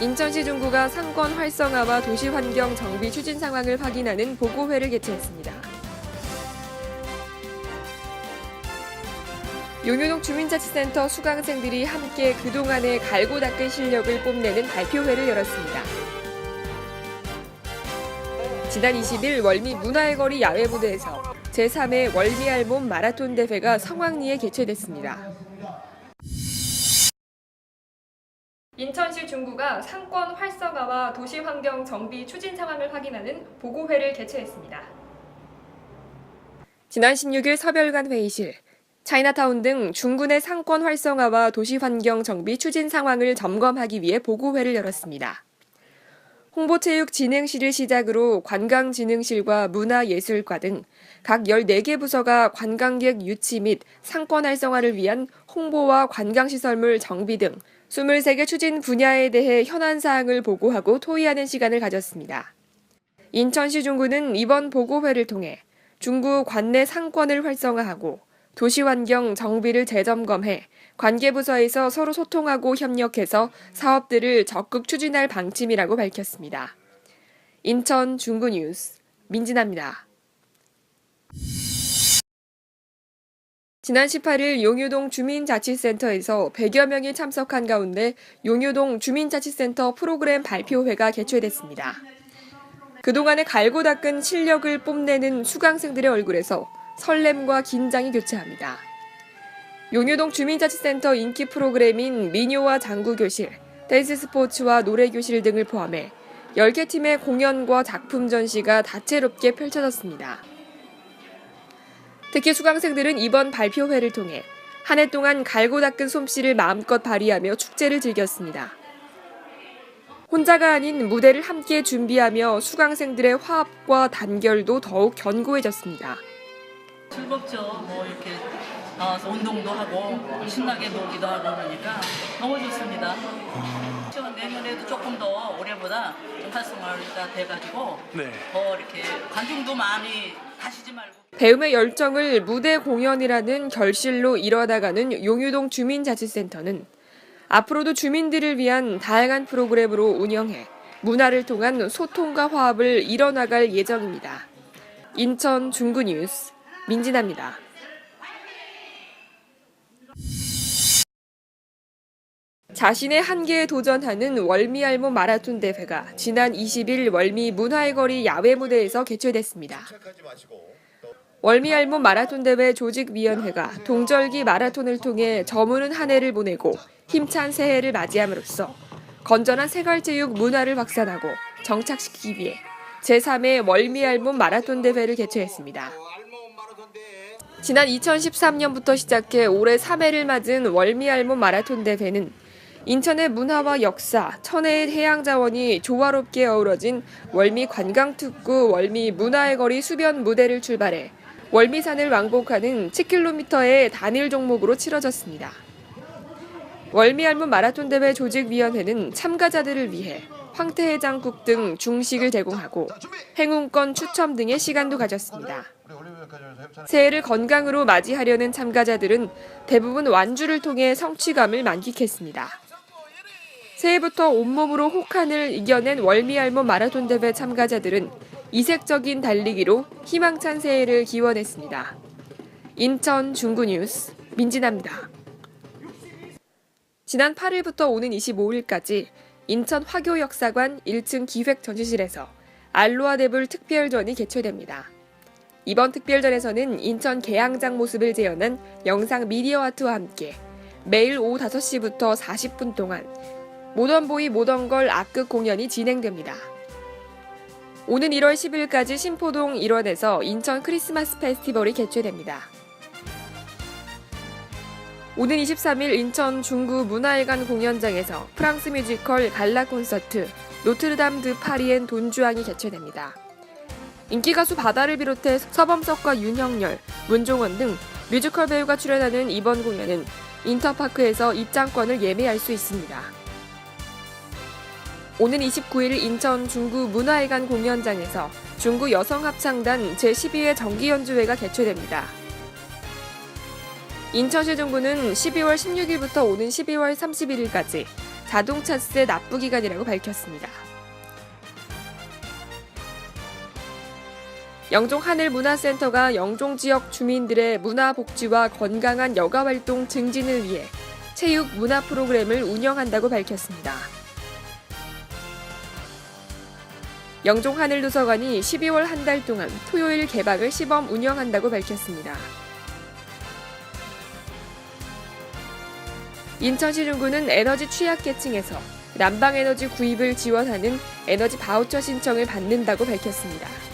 인천시 중구가 상권 활성화와 도시 환경 정비 추진 상황을 확인하는 보고회를 개최했습니다. 용유동 주민자치센터 수강생들이 함께 그동안의 갈고 닦은 실력을 뽐내는 발표회를 열었습니다. 지난 20일 월미 문화의 거리 야외 무대에서 제3회 월미 알몸 마라톤 대회가 성황리에 개최됐습니다. 인천시 중구가 상권 활성화와 도시 환경 정비 추진 상황을 확인하는 보고회를 개최했습니다. 지난 16일 서별관 회의실 차이나타운 등 중구 내 상권 활성화와 도시 환경 정비 추진 상황을 점검하기 위해 보고회를 열었습니다. 홍보체육진흥실을 시작으로 관광진흥실과 문화예술과 등 각 14개 부서가 관광객 유치 및 상권 활성화를 위한 홍보와 관광시설물 정비 등 23개 추진 분야에 대해 현안 사항을 보고하고 토의하는 시간을 가졌습니다. 인천시 중구는 이번 보고회를 통해 중구 관내 상권을 활성화하고 도시환경 정비를 재점검해 관계부서에서 서로 소통하고 협력해서 사업들을 적극 추진할 방침이라고 밝혔습니다. 인천 중구 뉴스 민진아입니다. 지난 18일 용유동 주민자치센터에서 100여 명이 참석한 가운데 용유동 주민자치센터 프로그램 발표회가 개최됐습니다. 그동안의 갈고 닦은 실력을 뽐내는 수강생들의 얼굴에서 설렘과 긴장이 교차합니다. 용유동 주민자치센터 인기 프로그램인 미녀와 장구 교실, 댄스 스포츠와 노래 교실 등을 포함해 10개 팀의 공연과 작품 전시가 다채롭게 펼쳐졌습니다. 특히 수강생들은 이번 발표회를 통해 한 해 동안 갈고 닦은 솜씨를 마음껏 발휘하며 축제를 즐겼습니다. 혼자가 아닌 무대를 함께 준비하며 수강생들의 화합과 단결도 더욱 견고해졌습니다. 즐겁죠. 뭐 이렇게 나와서 운동도 하고 신나게 놀기도 하고 그러니까 너무 좋습니다. 저 내년에도 조금 더 올해보다 좀 활성화가 돼가지고 네. 더 이렇게 관중도 많이 가시지 말고 배움의 열정을 무대 공연이라는 결실로 이뤄나가는 용유동 주민자치센터는 앞으로도 주민들을 위한 다양한 프로그램으로 운영해 문화를 통한 소통과 화합을 이뤄나갈 예정입니다. 인천 중구 뉴스 민진아입니다. 자신의 한계에 도전하는 월미 알몸 마라톤 대회가 지난 20일 월미 문화의 거리 야외 무대에서 개최됐습니다. 월미 알몸 마라톤 대회 조직위원회가 동절기 마라톤을 통해 저무는 한 해를 보내고 힘찬 새해를 맞이함으로써 건전한 생활체육 문화를 확산하고 정착시키기 위해 제3회 월미 알몸 마라톤 대회를 개최했습니다. 지난 2013년부터 시작해 올해 3회를 맞은 월미 알몸 마라톤 대회는 인천의 문화와 역사, 천혜의 해양자원이 조화롭게 어우러진 월미 관광특구 월미 문화의 거리 수변 무대를 출발해 월미산을 왕복하는 10km의 단일 종목으로 치러졌습니다. 월미알문 마라톤 대회 조직위원회는 참가자들을 위해 황태해장국 등 중식을 제공하고 행운권 추첨 등의 시간도 가졌습니다. 새해를 건강으로 맞이하려는 참가자들은 대부분 완주를 통해 성취감을 만끽했습니다. 새해부터 온몸으로 혹한을 이겨낸 월미알몸 마라톤 대회 참가자들은 이색적인 달리기로 희망찬 새해를 기원했습니다. 인천 중구 뉴스 민진아입니다. 지난 8일부터 오는 25일까지 인천 화교역사관 1층 기획 전시실에서 알로아 데블 특별전이 개최됩니다. 이번 특별전에서는 인천 개항장 모습을 재현한 영상 미디어 아트와 함께 매일 오후 5시부터 40분 동안 모던보이 모던걸 악극 공연이 진행됩니다. 오는 1월 10일까지 신포동 일원에서 인천 크리스마스 페스티벌이 개최됩니다. 오는 23일 인천 중구 문화회관 공연장에서 프랑스 뮤지컬 갈라 콘서트 노트르담 드 파리엔 돈주앙이 개최됩니다. 인기 가수 바다를 비롯해 서범석과 윤형열, 문종원 등 뮤지컬 배우가 출연하는 이번 공연은 인터파크에서 입장권을 예매할 수 있습니다. 오는 29일 인천 중구 문화회관 공연장에서 중구 여성합창단 제12회 정기연주회가 개최됩니다. 인천시 중구는 12월 16일부터 오는 12월 31일까지 자동차세 납부 기간이라고 밝혔습니다. 영종 하늘문화센터가 영종 지역 주민들의 문화 복지와 건강한 여가 활동 증진을 위해 체육 문화 프로그램을 운영한다고 밝혔습니다. 영종 하늘도서관이 12월 한 달 동안 토요일 개방을 시범 운영한다고 밝혔습니다. 인천시 중구는 에너지 취약계층에서 난방에너지 구입을 지원하는 에너지 바우처 신청을 받는다고 밝혔습니다.